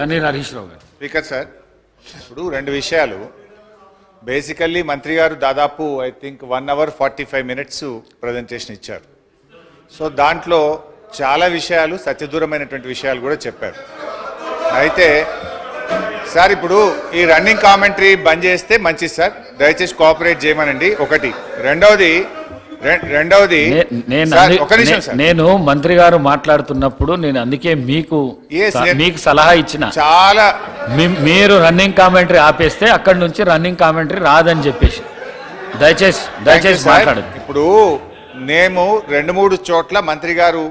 తన్నీర్ హరీష్ రావు గారు. Speaker sir ఇప్పుడు రెండు విషయాలు. బేసికల్లీ మంత్రి గారు దాదాపు I think one hour forty five minutes presentation ఇచ్చారు. సో దాంట్లో చాలా విషయాలు సత్యదూరమైనటువంటి విషయాలు కూడా చెప్పారు. అయితే సార్ ఇప్పుడు ఈ రన్నింగ్ కామెంటరీ బంద్ చేస్తే మంచిది సార్. దయచేసి కోఆపరేట్ చేయమనండి. ఒకటి. రెండవది రెండవది నేను మంత్రి గారు మాట్లాడుతున్నప్పుడు నేను అందుకే మీకు మీకు సలహా ఇచ్చిన. చాలా మీరు రన్నింగ్ కామెంటరీ ఆపేస్తే అక్కడి నుంచి రన్నింగ్ కామెంటరీ రాదని చెప్పేసి. దయచేసి దయచేసి సార్. మాట్లాడండి. ఇప్పుడు మేము రెండు మూడు చోట్ల మంత్రి గారు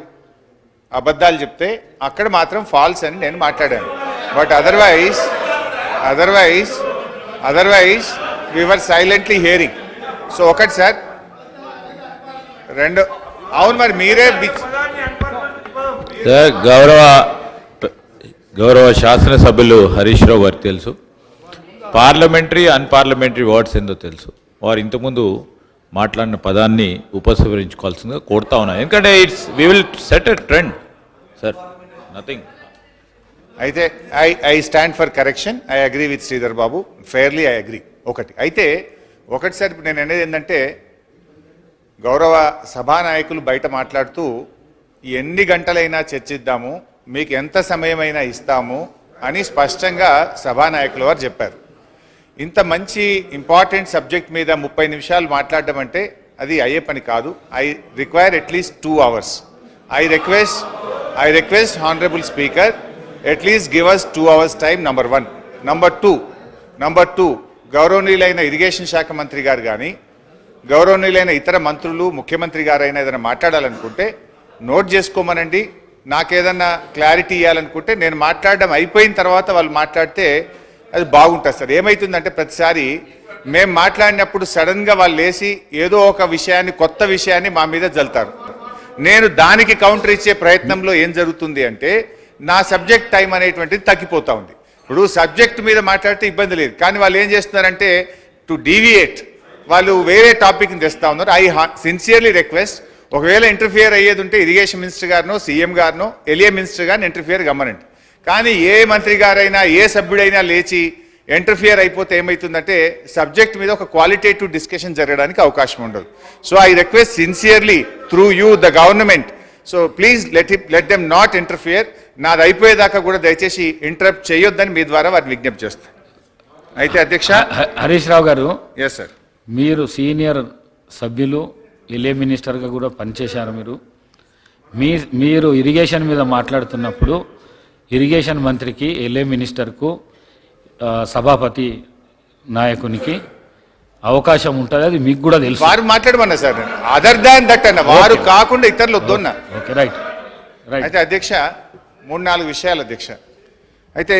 అబద్ధాలు చెప్తే అక్కడ మాత్రం ఫాల్స్ అని నేను మాట్లాడాను. But otherwise otherwise otherwise we are silently hearing. So ఒకటి సార్ రెండు. అవును మరి మీరే గౌరవ గౌరవ శాసనసభ్యులు హరీష్ రావు గారికి తెలుసు. పార్లమెంటరీ అన్పార్లమెంటరీ వర్డ్స్ ఏందో తెలుసు. వారు ఇంతకుముందు మాట్లాడిన పదాన్ని ఉపసంహరించుకోవాల్సిందిగా కోరుతా ఉన్నాను ఎందుకంటే it's we will set a trend sir. Nothing అయితే I I stand for correction. I agree with Sridhar Babu. Fairly I agree ఒకటి. అయితే ఒకటి సార్ నేను అనేది ఏంటంటే గౌరవ సభానాయకులు బయట మాట్లాడుతూ ఎన్ని గంటలైనా చర్చిద్దాము మీకు ఎంత సమయమైనా ఇస్తాము అని స్పష్టంగా సభానాయకుల వారు చెప్పారు. ఇంత మంచి ఇంపార్టెంట్ సబ్జెక్ట్ మీద ముప్పై నిమిషాలు మాట్లాడడం అంటే అది అయ్యే పని కాదు. I require at least two hours. I request I request honourable speaker at least give us two hours time number one. Number two number two గౌరవనీయులైన ఇరిగేషన్ శాఖ మంత్రి గారు కానీ గౌరవనీయులైన ఇతర మంత్రులు ముఖ్యమంత్రి గారైనా ఏదైనా మాట్లాడాలనుకుంటే నోట్ చేసుకోమనండి. నాకేదన్నా క్లారిటీ ఇవ్వాలనుకుంటే నేను మాట్లాడడం అయిపోయిన తర్వాత వాళ్ళు మాట్లాడితే అది బాగుంటుంది సార్. ఏమవుతుందంటే ప్రతిసారి మేము మాట్లాడినప్పుడు సడన్గా వాళ్ళు లేచి ఏదో ఒక విషయాన్ని కొత్త విషయాన్ని మా మీద జల్తారు నేను దానికి కౌంటర్ ఇచ్చే ప్రయత్నంలో ఏం జరుగుతుంది అంటే నా సబ్జెక్ట్ టైం అనేటువంటిది తగ్గిపోతా ఉంది. ఇప్పుడు సబ్జెక్ట్ మీద మాట్లాడితే ఇబ్బంది లేదు. కానీ వాళ్ళు ఏం చేస్తున్నారంటే టు డీవియేట్ వాళ్ళు వేరే టాపిక్ని తెస్తా ఉన్నారు. ఐ సిన్సియర్లీ రిక్వెస్ట్ ఒకవేళ ఇంటర్ఫియర్ అయ్యేది ఉంటే ఇరిగేషన్ మినిస్టర్ గారినో సీఎం గారినో ఎలియా మినిస్టర్ గారిని ఇంటర్ఫియర్ గమ్మనండి కానీ ఏ మంత్రి గారైనా ఏ సభ్యుడైనా లేచి ఇంటర్ఫియర్ అయిపోతే ఏమవుతుందంటే సబ్జెక్ట్ మీద ఒక క్వాలిటేటివ్ డిస్కషన్ జరగడానికి అవకాశం ఉండదు. So I request sincerely through you the government so please let let them not interfere నాది అయిపోయేదాకా కూడా దయచేసి ఇంటరప్ట్ చేయొద్దని మీ ద్వారా వారిని విజ్ఞప్తి చేస్తాను అయితే అధ్యక్ష? హరీష్ రావు గారు ఎస్ సార్ మీరు సీనియర్ సభ్యులు ఎల్ఏ మినిస్టర్గా కూడా పనిచేశారు మీరు. మీ మీరు ఇరిగేషన్ మీద మాట్లాడుతున్నప్పుడు ఇరిగేషన్ మంత్రికి ఎల్ఏ మినిస్టర్కు సభాపతి నాయకునికి అవకాశం ఉంటుంది అది మీకు కూడా తెలుసు. వారు మాట్లాడమన్నా సార్ అదర్ దాన్ దట్ అన్న వారు. కాకుండా ఇతరులు వద్దన్న ఓకే రైట్ రైట్ అయితే అధ్యక్ష మూడు నాలుగు విషయాలు అధ్యక్ష. అయితే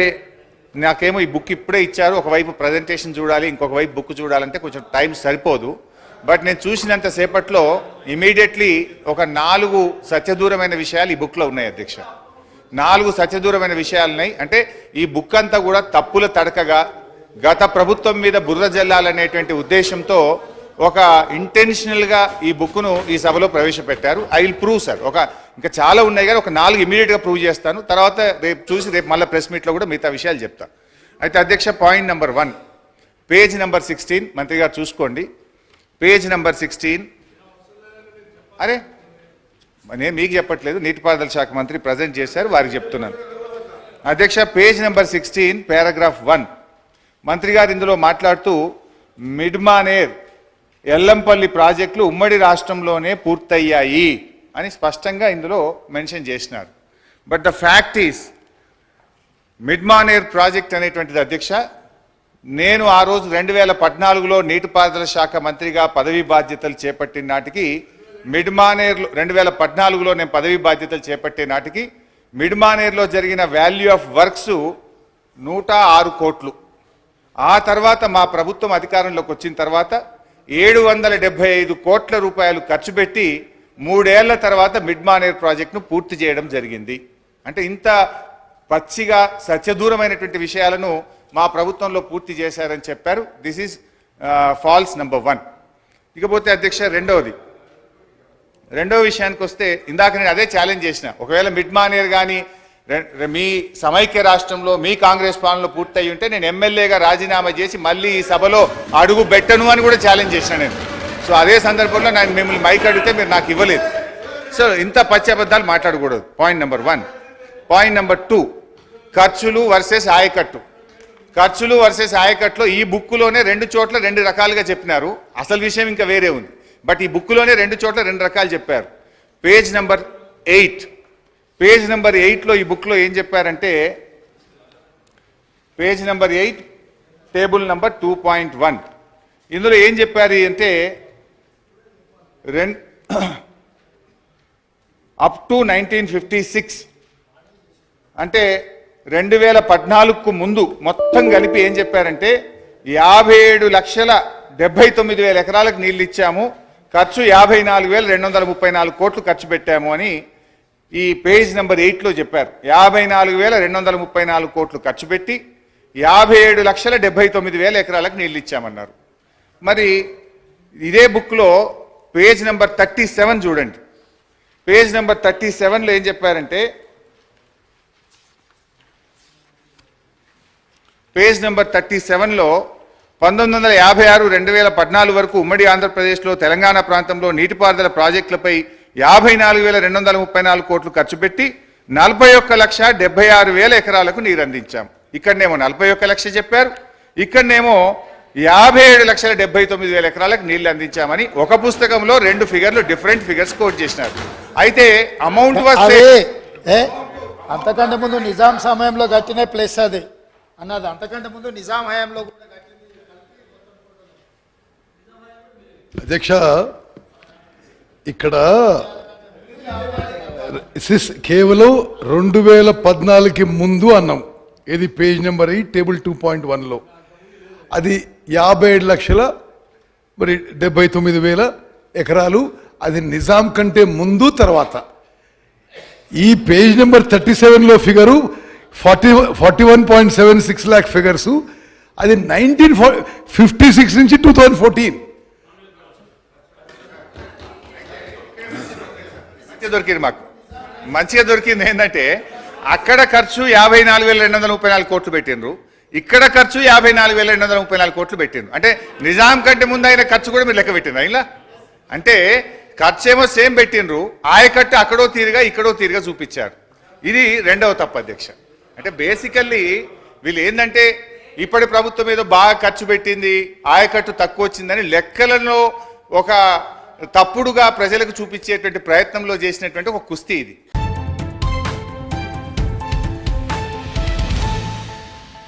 నాకేమో ఈ బుక్ ఇప్పుడే ఇచ్చారు ఒకవైపు ప్రజెంటేషన్ చూడాలి ఇంకొక వైపు బుక్ చూడాలంటే కొంచెం టైం సరిపోదు. బట్ నేను చూసినంత సేపట్లో ఇమీడియట్లీ ఒక నాలుగు సత్యదూరమైన విషయాలు ఈ బుక్లో ఉన్నాయి అధ్యక్ష. నాలుగు సత్యదూరమైన విషయాలు ఉన్నాయి. అంటే ఈ బుక్ అంతా కూడా తప్పుల తడకగా గత ప్రభుత్వం మీద బురద జల్లాలనేటువంటి ఉద్దేశంతో ఒక ఇంటెన్షనల్గా ఈ బుక్ను ఈ సభలో ప్రవేశపెట్టారు. ఐ విల్ ప్రూవ్ సార్ ఒక ఇంకా చాలా ఉన్నాయి కానీ ఒక నాలుగు ఇమీడియట్గా ప్రూవ్ చేస్తాను. తర్వాత రేపు చూసి రేపు మళ్ళీ ప్రెస్ మీట్లో కూడా మిగతా విషయాలు చెప్తా. అయితే అధ్యక్ష point number one page number sixteen మంత్రి గారు చూసుకోండి. పేజ్ నెంబర్ సిక్స్టీన్ అరే నేను మీకు చెప్పట్లేదు నీటిపారుదల శాఖ మంత్రి ప్రజెంట్ చేశారు వారికి చెప్తున్నాను. అధ్యక్ష page number sixteen paragraph one మంత్రి గారు ఇందులో మాట్లాడుతూ మిడ్మానేర్ ఎల్లంపల్లి ప్రాజెక్టులు ఉమ్మడి రాష్ట్రంలోనే పూర్తయ్యాయి. అని స్పష్టంగా ఇందులో మెన్షన్ చేసినారు. But the fact is Mid Manair project అనేటువంటిది అధ్యక్ష నేను ఆ రోజు రెండు వేల పద్నాలుగులో నీటిపారుదల శాఖ మంత్రిగా పదవీ బాధ్యతలు చేపట్టిన నాటికి మిడ్మానేర్లో రెండు వేల పద్నాలుగులో నేను పదవీ బాధ్యతలు చేపట్టే నాటికి మిడ్మానేర్లో జరిగిన వాల్యూ ఆఫ్ వర్క్స్ నూట ఆరు కోట్లు. ఆ తర్వాత మా ప్రభుత్వం అధికారంలోకి వచ్చిన తర్వాత ఏడు వందల డెబ్బై ఐదు కోట్ల రూపాయలు ఖర్చు పెట్టి మూడేళ్ళ తర్వాత మిడ్ మానేర్ ప్రాజెక్టును పూర్తి చేయడం జరిగింది. అంటే ఇంత పచ్చిగా సత్యదూరమైనటువంటి విషయాలను మా ప్రభుత్వంలో పూర్తి చేశారని చెప్పారు. This is false number one ఇకపోతే అధ్యక్ష రెండవది. రెండవ విషయానికి వస్తే ఇందాక నేను అదే ఛాలెంజ్ చేసిన. ఒకవేళ మిడ్ మానేర్ కానీ మీ సమైక్య రాష్ట్రంలో మీ కాంగ్రెస్ పాలనలో పూర్తయి ఉంటే నేను ఎమ్మెల్యేగా రాజీనామా చేసి మళ్ళీ ఈ సభలో అడుగు పెట్టను అని కూడా ఛాలెంజ్ చేసిన నేను. సో అదే సందర్భంలో నేను మిమ్మల్ని మైక్ అడిగితే మీరు నాకు ఇవ్వలేదు. సో ఇంత పచ్చి అబద్ధాలు మాట్లాడకూడదు. Point number one point number two ఖర్చులు వర్సెస్ ఆయకట్టు. ఖర్చులు వర్సెస్ ఆయకట్టులో ఈ బుక్కులోనే రెండు చోట్ల రెండు రకాలుగా చెప్పినారు. అసలు విషయం ఇంకా వేరే ఉంది. బట్ ఈ బుక్కులోనే రెండు చోట్ల రెండు రకాలు చెప్పారు. Page number eight page number ఎయిట్లో ఈ బుక్లో ఏం చెప్పారంటే page number eight table number two point one ఇందులో ఏం చెప్పారు అంటే రెన్ up to nineteen fifty six అంటే రెండు వేల పద్నాలుగుకు ముందు మొత్తం కలిపి ఏం చెప్పారంటే యాభై ఏడు లక్షల డెబ్బై తొమ్మిది వేల ఎకరాలకు నీళ్ళు ఇచ్చాము. ఖర్చు యాభై నాలుగు వేల రెండు వందల ముప్పై నాలుగు కోట్లు ఖర్చు పెట్టాము అని ఈ పేజ్ నెంబర్ ఎయిట్లో చెప్పారు. యాభై నాలుగు వేల రెండు వందల ముప్పై నాలుగు కోట్లు ఖర్చు పెట్టి యాభై ఏడు లక్షల డెబ్బై తొమ్మిది వేల ఎకరాలకు నీళ్ళు ఇచ్చామన్నారు. మరి ఇదే బుక్లో పేజ్ నెంబర్ థర్టీ సెవెన్ చూడండి. పేజ్ నెంబర్ థర్టీ సెవెన్లో ఏం చెప్పారంటే పేజ్ నెంబర్ థర్టీ సెవెన్లో పంతొమ్మిది వందల యాభై ఆరు రెండు వేల పద్నాలుగు వరకు ఉమ్మడి ఆంధ్రప్రదేశ్లో తెలంగాణ ప్రాంతంలో నీటిపారుదల ప్రాజెక్టులపై యాభై నాలుగు వేల రెండు వందల ముప్పై నాలుగు కోట్లు ఖర్చు పెట్టి నలభై ఒక్క లక్ష డెబ్బై ఆరు వేల ఎకరాలకు నీరు అందించాం ఇక్కడనేమో నలభై ఒక్క లక్ష చెప్పారు. ఇక్కడనేమో యాభై ఏడు లక్షల డెబ్బై తొమ్మిది వేల ఎకరాలకు నీళ్ళు అందించామని ఒక పుస్తకంలో రెండు ఫిగర్లు డిఫరెంట్ ఫిగర్స్ కోట్ చేసినారు. అయితే అమౌంట్ అంతకంటే ముందు నిజాం సమయంలో కట్టిన ప్లేస్ అది. అన్నది అంతకంటే ముందు నిజాం హయాంలో అధ్యక్ష ఇక్కడ సిస్ కేవలం రెండు వేల పద్నాలుగుకి ముందు అన్నాం. ఇది page number eight table two point వన్లో. అది యాభై ఏడు లక్షల మరి డెబ్బై తొమ్మిది వేల ఎకరాలు. అది నిజాం కంటే ముందు తర్వాత. ఈ పేజ్ నెంబర్ థర్టీ సెవెన్లో figure forty forty one point seven six lakh figures. అది నైన్టీన్ ఫిఫ్టీ సిక్స్ నుంచి టూ థౌజండ్ ఫోర్టీన్. మంచిగా దొరికింది మాకు. మంచిగా దొరికింది ఏంటంటే అక్కడ ఖర్చు యాభై నాలుగు వేల రెండు వందల ముప్పై నాలుగు కోట్లు పెట్టిండ్రు. ఇక్కడ ఖర్చు యాభై నాలుగు వేల రెండు వందల ముప్పై నాలుగు కోట్లు పెట్టిండు అంటే నిజాం కంటే ముందు అయిన ఖర్చు కూడా మీరు లెక్క పెట్టిండ్రు ఇలా అంటే ఖర్చు ఏమో సేమ్ పెట్టిండ్రు ఆయకట్టు అక్కడో తీరుగా ఇక్కడో తీరుగా చూపించారు. ఇది రెండవ తప్పు అధ్యక్ష అంటే బేసికల్లీ వీళ్ళు ఏంటంటే ఇప్పటి ప్రభుత్వం ఏదో బాగా ఖర్చు పెట్టింది ఆయకట్టు తక్కువ వచ్చిందని లెక్కలలో ఒక తప్పుడుగా ప్రజలకు చూపించేటువంటి ప్రయత్నంలో చేసినటువంటి ఒక కుస్తీ ఇది.